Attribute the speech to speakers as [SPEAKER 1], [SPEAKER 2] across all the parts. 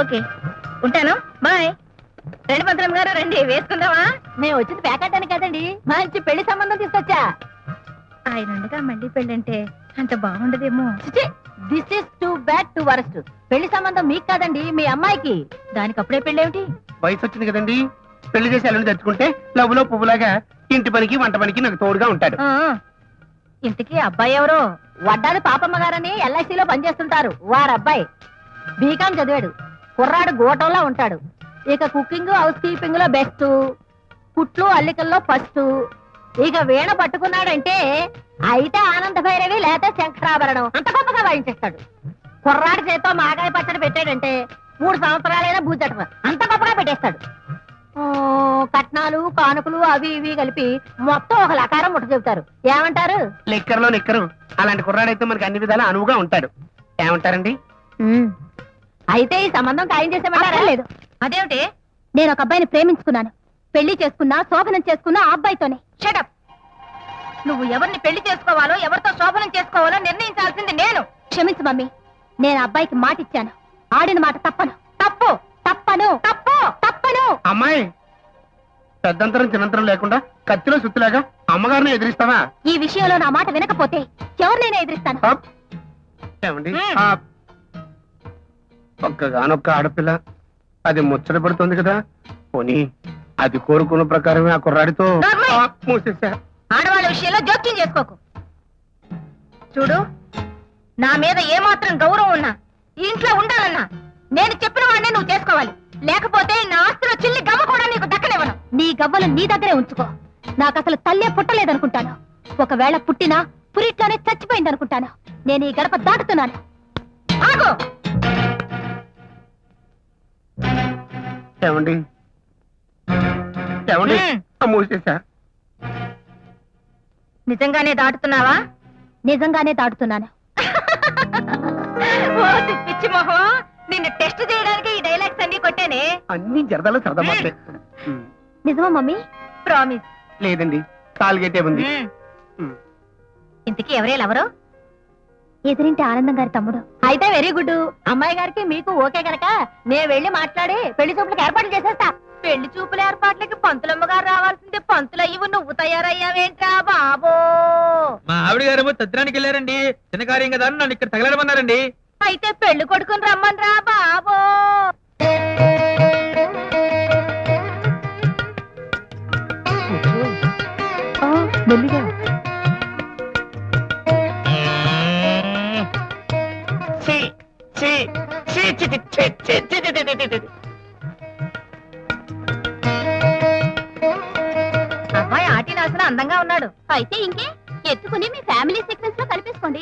[SPEAKER 1] Okay. ఉంటాను. Bye. రండి మంత్రం గారు రండి. వేసుకుందామా?
[SPEAKER 2] మేము వచ్చింది పేకాటానికి కదండి. మంచి పెళ్ళి సంబంధం తీసుకొచ్చా?
[SPEAKER 1] ఆయన ఉండగా మళ్ళీ పెళ్ళంటే అంత బాగుండదేమో.
[SPEAKER 2] This is too bad to worst పెళ్ళి సంబంధం మీకు కాదండి మీ అమ్మాయికి.
[SPEAKER 1] దానికి అప్పుడే పెళ్ళేమిటి?
[SPEAKER 3] వయసు వచ్చింది కదండి. పెళ్ళి చేసి అల్లుని తెచ్చుకుంటే లవ్లో పువ్వులాగా ఇంటి పనికి వంట పనికి నాకు తోడుగా ఉంటాడు.
[SPEAKER 1] ఆ, ఇంతకీ అబ్బాయి ఎవరో?
[SPEAKER 2] వడ్డాది పాపమ్మ గారని ఎల్ఐసిలో పనిచేస్తుంటారు. వారు అబ్బాయి బీకాం చదివాడు. కుర్రాడు గోటంలో ఉంటాడు. ఇక కుకింగ్ హౌస్ కీపింగ్లో బెస్ట్ కుట్లు అల్లికల్లో ఫస్ట్ ఇక వీణ పట్టుకున్నాడంటే అయితే ఆనంద భైరవి లేకపోతే శంకరాభరణం. అంత గొప్పగా వాయించేస్తాడు. కుర్రాడి చేతితో మాగాయ పచ్చడి పెట్టాడంటే మూడు సంవత్సరాలైనా భూచట అంత గొప్పగా పెట్టేస్తాడు. కట్నాలు కానుకలు అవి ఇవి కలిపి మొత్తం ఒక లకారం ముట్ట చెబుతారు. ఏమంటారు?
[SPEAKER 3] లెక్కర్లో నిక్కరు. అలాంటి కుర్రాడైతే మనకి అన్ని విధాలు అనువుగా ఉంటాడు. ఏమంటారండి?
[SPEAKER 2] అయితే ఈ సంబంధం ఖాయం చేసేమంటారా?
[SPEAKER 1] లేదు అదేమిటి?
[SPEAKER 2] నేను ఒక అబ్బాయిని ప్రేమించుకున్నాను. పెళ్ళి చేసుకున్నా శోభనం చేసుకున్నా ఆ అబ్బాయితోనే.
[SPEAKER 1] షటప్ నువ్వు ఎవరిని పెళ్ళి చేసుకోవాలో ఎవరితో శోభనం చేసుకోవాలో నిర్ణయించాల్సింది నేను.
[SPEAKER 2] క్షమించు మమ్మీ. నేను ఆ అబ్బాయికి మాట ఇచ్చాను ఆడిన మాట తప్పను. తప్పు. తప్పను. తప్పు. తప్పను.
[SPEAKER 3] అమ్మాయి పెద్దంతరం చిన్నంతరం లేకుండా కత్తిలో సుత్తిలాగా అమ్మగారిని ఎదిరిస్తావా?
[SPEAKER 2] ఈ విషయంలో నా మాట వినకపోతే ఎవరినైనా ఎదిరిస్తాను.
[SPEAKER 3] ఏమండి. ఆ. ఒక్కగానొక్క ఆడపిల్ల. అది ముచ్చట పడుతుంది కదా. పోనీ అది కోరుకున్న ప్రకారమే ఆ కుర్రాడితో
[SPEAKER 1] నోర్మై.
[SPEAKER 3] ఆ, మూసేశా.
[SPEAKER 1] ఆడవాళ్ళ విషయంలో జోక్యం చేసుకోకు. చూడు నా మీద ఏమాత్రం గౌరవం ఉన్నా ఈ ఇంట్లో ఉండాలన్నా నేను చెప్పిన వాడినే నువ్వు చేసుకోవాలి. లేకపోతే నా ఆస్తిలో చిల్లి గవ్వ కూడా నీకు దక్కనివ్వను.
[SPEAKER 2] నీ గవ్వలు నీ దగ్గరే ఉంచుకో. నాకు అసలు తల్లే పుట్టలేదనుకుంటాను. ఒకవేళ పుట్టినా పురిట్లోనే చచ్చిపోయిందనుకుంటాను. నేను ఈ గడప దాటుతున్నాను.
[SPEAKER 1] ఆగు!
[SPEAKER 3] ఏమండి? ఏమండి? మూసేశా
[SPEAKER 1] నిజంగానే దాటుతున్నావా?
[SPEAKER 2] నిజంగానే దాటుతున్నాను.
[SPEAKER 1] ఓ పిచ్చి మొహం. నిన్ను టెస్ట్ చేయడానికి ఈ డైలాగ్స్ అన్ని కొట్టానే.
[SPEAKER 3] అన్ని జరదాలో సరదా.
[SPEAKER 2] నిజమా మమ్మీ?
[SPEAKER 1] ప్రామిస్
[SPEAKER 3] లేదండి. కాల్గేటే ఉంది.
[SPEAKER 1] ఇంతకీ ఎవరేలెవరు
[SPEAKER 2] ఎదురింటి ఆనందం గారి తమ్ముడు. అయితే వెరీ గుడ్. అమ్మాయి గారికి మీకు ఓకే గనక నేను వెళ్ళి మాట్లాడి పెళ్ళి చూపులకు ఏర్పాట్లు చేసేస్తా.
[SPEAKER 1] పెళ్ళి చూపుల ఏర్పాట్లకి పంతులమ్మ గారు రావాల్సింది పంతులు అయ్యి నువ్వు తయారయ్యావేంట్రా బాబో?
[SPEAKER 4] మా ఆవిడ గారేమో తద్దినానికి వెళ్ళారండి. చిన్న కార్యం కదా నన్ను ఇక్కడ తగలడమన్నారండి.
[SPEAKER 1] అయితే పెళ్ళి కొడుకుని రమ్మన్రా బాబో?
[SPEAKER 3] ఛీ,
[SPEAKER 1] అమ్మాయి ఆటి నాసిన అందంగా ఉన్నాడు.
[SPEAKER 2] అయితే ఇంకే ఎత్తుకుని మీ ఫ్యామిలీ సీక్వెన్స్లో కలిపేసుకోండి.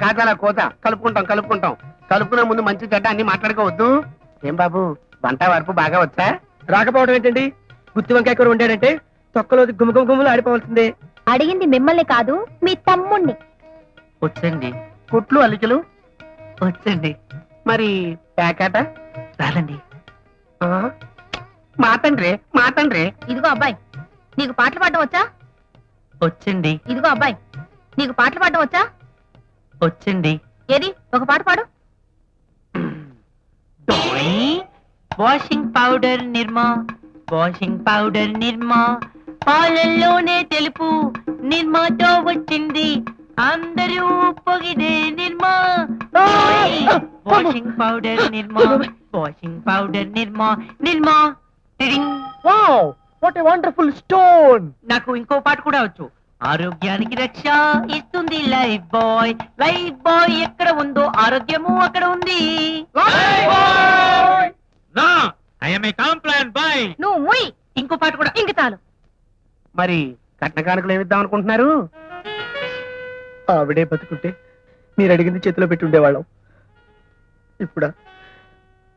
[SPEAKER 3] కాదలా కోత. కలుపుకుంటాం కలుపుకుంటాం. కలుపుకునే ముందు మంచి చెడ్డ అన్ని మాట్లాడుకోవద్దు. ఏం బాబు వంట వరపు బాగా వచ్చా?
[SPEAKER 5] రాకపోవడం ఏంటండి? గుత్తి వంకాయ కూర వండాడంటే తొక్కలో గుమగుమగుమలు ఆడిపోవాల్సిందే.
[SPEAKER 2] అడిగింది మిమ్మల్ని కాదు మీ తమ్ముణ్ణి.
[SPEAKER 4] వచ్చండి.
[SPEAKER 3] కుట్లు అలికలు
[SPEAKER 4] వచ్చండి.
[SPEAKER 3] మరి ప్యాకాట?
[SPEAKER 4] రాదండి.
[SPEAKER 3] ఆ? మా తండ్రి మా తండ్రి.
[SPEAKER 1] ఇదిగో అబ్బాయి నీకు పాటలు పాడడం వచ్చా?
[SPEAKER 4] వచ్చండి.
[SPEAKER 1] ఇదిగో అబ్బాయి నీకు పాటలు పాడడం వచ్చా?
[SPEAKER 4] వచ్చండి.
[SPEAKER 1] ఏది? ఒక పాట పాడు.
[SPEAKER 4] Washing powder Nirma washing powder Nirma. పాలల్లోనే తెలుపు నిర్మాతో వచ్చింది. అందరూ పొగిడే Nirma. Washing powder Nirma washing powder Nirma Nirma టిడింగ్.
[SPEAKER 5] Wow what a wonderful stone
[SPEAKER 4] నాకు ఇంకో పాట కూడా వచ్చు. ఆరోగ్యానికి రక్ష ఇస్తుంది లైఫ్ బాయ్. లైఫ్ బాయ్ ఎక్కడ ఉందో ఆరోగ్యము అక్కడ ఉంది. బాయ్!
[SPEAKER 1] నువ్వు ముయ్
[SPEAKER 4] ఇంకో పాట కూడా.
[SPEAKER 1] ఇంక చాలు.
[SPEAKER 3] మరి కట్న కానుకలు ఏమిద్దాం అనుకుంటున్నారు?
[SPEAKER 5] ఆవిడే బతుకుంటే మీరు అడిగింది చేతిలో పెట్టి ఉండేవాళ్ళం. ఇప్పుడా?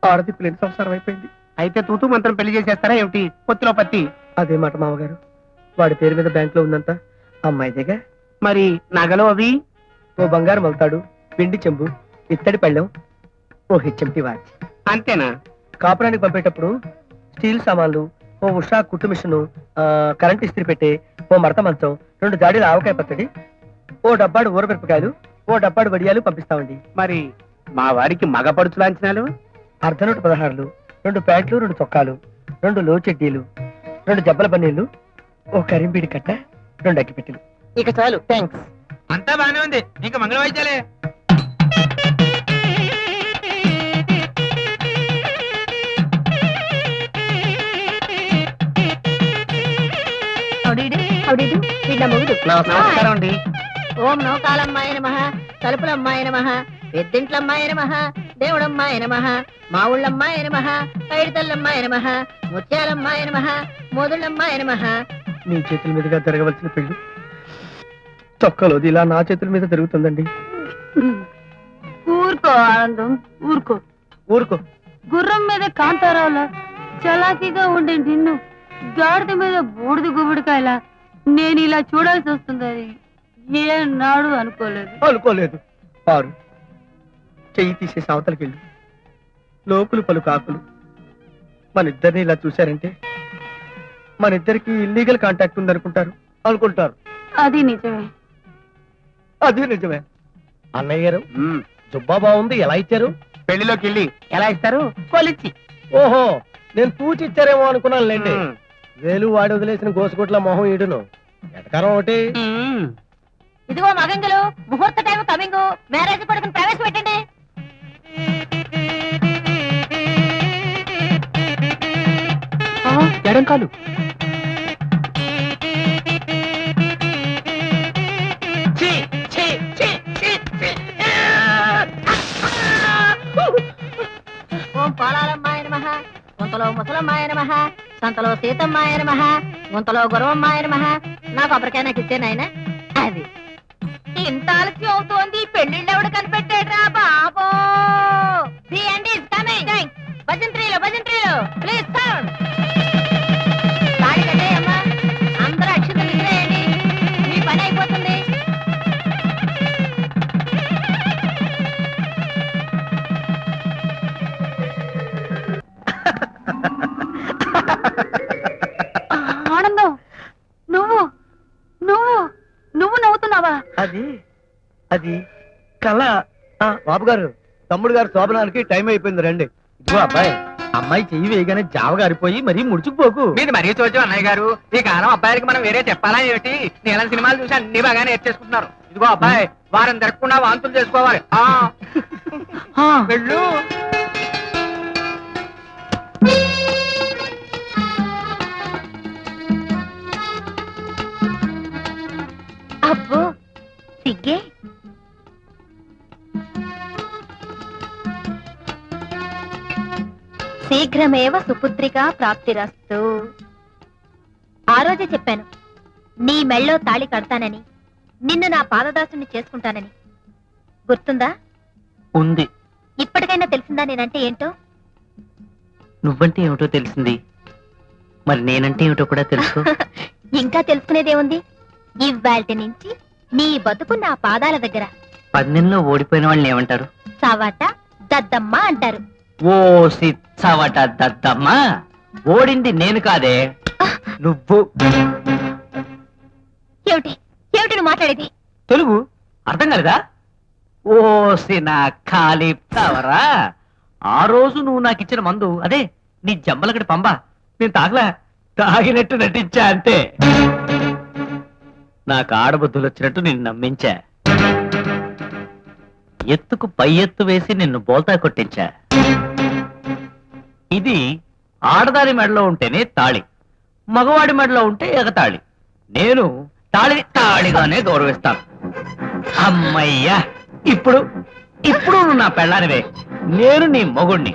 [SPEAKER 5] ఆడది లేని సంసారం అయిపోయింది.
[SPEAKER 3] అయితే తూతూ మంత్రం పెళ్ళి చేసేస్తారా ఏమిటి? పొత్తిలో పత్తి.
[SPEAKER 5] అదే మాట మామగారు. వాడి పేరు మీద బ్యాంక్లో ఉందంతా అమ్మాయిదేగా
[SPEAKER 3] మరి నగలు అవి?
[SPEAKER 5] ఓ బంగారు మలుతాడు పిండి చెంబు ఇత్తడి పళ్ళెం ఓ హెచ్ఎంటి వాచ్.
[SPEAKER 3] అంతేనా?
[SPEAKER 5] కాపురానికి పంపేటప్పుడు స్టీల్ సామాన్లు ఓ ఉషా కుట్టు మిషను కరెంట్ ఇస్త్రీ పెట్టే ఓ మడత మంచం రెండు జాడీల ఆవకాయ పచ్చడి ఓ డబ్బాడు ఊరమిరపకాయలు ఓ డబ్బాడు వడియాలు పంపిస్తామండి.
[SPEAKER 3] మరి మా వాడికి మగ పడుచు లాంఛనాలు
[SPEAKER 5] అర్ధనూట పదహారులు రెండు ప్యాంట్లు రెండు చొక్కాలు రెండు లో చెడ్డీలు రెండు జబ్బల పన్నీళ్ళు ఓ కరింబీడి కట్ట రెండు అగ్గిపెట్టెలు
[SPEAKER 3] ఇక చాలు థ్యాంక్స్
[SPEAKER 6] అంతా బానే ఉంది. ఇంకా మంగళ వాయిద్యాలే
[SPEAKER 2] వీళ్ళ మొగుడు.
[SPEAKER 3] నమస్కారం అండి.
[SPEAKER 2] ఓం నౌకాలమ్మాయ నమ తలుపులమ్మాయ నమ. పెద్దింట్లమ్మాయ నమ దేవుడమ్మాయ నమ మా ఊళ్ళమ్మాయ నమ పైడితల్లమ్మాయ నమ ముత్యాలమ్మాయ నమ మోదుళ్ళమ్మాయ నమ.
[SPEAKER 5] నీ చేతుల మీదుగా జరగవలసిన పెళ్ళి. చొక్కలోది ఇలా నా చేతుల మీద జరుగుతుందండి.
[SPEAKER 2] ఊరుకో ఆనందం ఊరుకో.
[SPEAKER 5] ఊరుకో.
[SPEAKER 2] గుర్రం మీద కాంతారావులా చలాకీగా ఉండే నిన్ను గాడిద మీద బూడిద గుబుడికాయలా నేను ఇలా చూడాల్సి వస్తుంది ఏ నాడు అనుకోలేదు.
[SPEAKER 5] అనుకోలేదు. పారు. చెయ్యి తీసేసి అవతలకి వెళ్ళు. లోకులు పలు కాకులు. మన ఇద్దరిని ఇలా చూశారంటే మన ఇద్దరికి ఇల్లీగల్ కాంటాక్ట్ ఉందనుకుంటారు అనుకుంటారు.
[SPEAKER 2] అది నిజమే.
[SPEAKER 5] అది నిజమే. అన్నయ్య గారు జుబ్బా బాగుంది ఎలా ఇచ్చారు?
[SPEAKER 3] పెళ్ళిలోకి వెళ్ళి. ఎలా ఇస్తారు? కొలిచి.
[SPEAKER 5] ఓహో నేను తూచి ఇచ్చారేమో అనుకున్నాను లేండి. వేలు వాడి వదిలేసిన గోసుగుట్ల మొహం ఈడును. ఎటకారం ఒకటి?
[SPEAKER 2] ఇదిగో మగంగులు ముహూర్త టైం కమింగ్ మ్యారేజ్ కొడుకుని ప్రవేశపెట్టండి
[SPEAKER 3] ఎడం కాలు.
[SPEAKER 2] ఓం పాలాలమ్మాయ నమ గుంతలో ముసలమ్మాయ నమ సంతలో సీతమ్మాయ నమ గుంతలో గురవమ్మాయ నమ. నాకు అప్పటికే నాకు ఇచ్చే నాయన. అది.
[SPEAKER 7] ఇంత ఆలస్యం అవుతోంది పెళ్ళిళ్ళు ఎవడు కనిపెట్టాడ్రా
[SPEAKER 5] అది? కళ ఆ, బాబు గారు తమ్ముడు గారు శోభనానికి టైం అయిపోయింది రండి. ఇదిగో అబ్బాయి అమ్మాయి చెయ్యి వేయగానే జావ గారిపోయి మరీ ముడుచుకుపోకు
[SPEAKER 6] మీది మరీ చూచు అన్నయ్య గారు. ఈ కాలం అబ్బాయిలకి మనం వేరే చెప్పాలా ఏమిటి? నీలం సినిమాలు చూసి అన్ని బాగా నేర్చేసుకుంటున్నారు. ఇదిగో అబ్బాయి వారం జరగకుండా వాంతులు చేసుకోవాలి. వెళ్ళు.
[SPEAKER 7] శీఘ్రమేవ సుపుత్రిక ప్రాప్తిరస్తు. ఆ రోజే చెప్పాను నీ మెళ్ళో తాళి కడతానని నిన్ను నా పాదదాసుని చేసుకుంటానని. గుర్తుందా?
[SPEAKER 8] ఉంది.
[SPEAKER 7] ఇప్పటికైనా తెలిసిందా నేనంటే ఏంటో?
[SPEAKER 8] నువ్వంటే ఏమిటో తెలిసింది. మరి నేనంటే ఏమిటో కూడా తెలుసు
[SPEAKER 7] ఇంకా తెలుసుకునేదేముంది? ఇవాల్టి నుంచి నీ బతుకు నా పాదాల దగ్గర.
[SPEAKER 8] పన్నెంలో ఓడిపోయిన వాళ్ళని ఏమంటారు?
[SPEAKER 7] సావాట దద్దమ్మ అంటారు.
[SPEAKER 8] ఓ సిచ్చవట దద్దమ్మా. ఓడింది నేను కాదే. నువ్వు.
[SPEAKER 7] ఏమిటి? ఏమిటి నువ్వు మాట్లాడేది?
[SPEAKER 8] తెలుగు? అర్థం కాలేదా? ఓ నా ఖాళీ తవరా ఆ రోజు నువ్వు నాకు ఇచ్చిన మందు అదే నీ జమ్మలకడి పంబ. నేను తాగలా? తాగినట్టు నటించా అంతే. నాకు ఆడబుద్ధులు వచ్చినట్టు నిన్ను నమ్మించా. ఎత్తుకు పై ఎత్తు వేసి నిన్ను బోల్తా కొట్టించా. ఇది ఆడదాని మెడలో ఉంటేనే తాళి మగవాడి మెడలో ఉంటే ఎగతాళి. నేను తాళిని తాళిగానే గౌరవిస్తాను. అమ్మయ్యా ఇప్పుడు ఇప్పుడు నువ్వు నా పెళ్ళానివే. నేను నీ మొగుణ్ణి.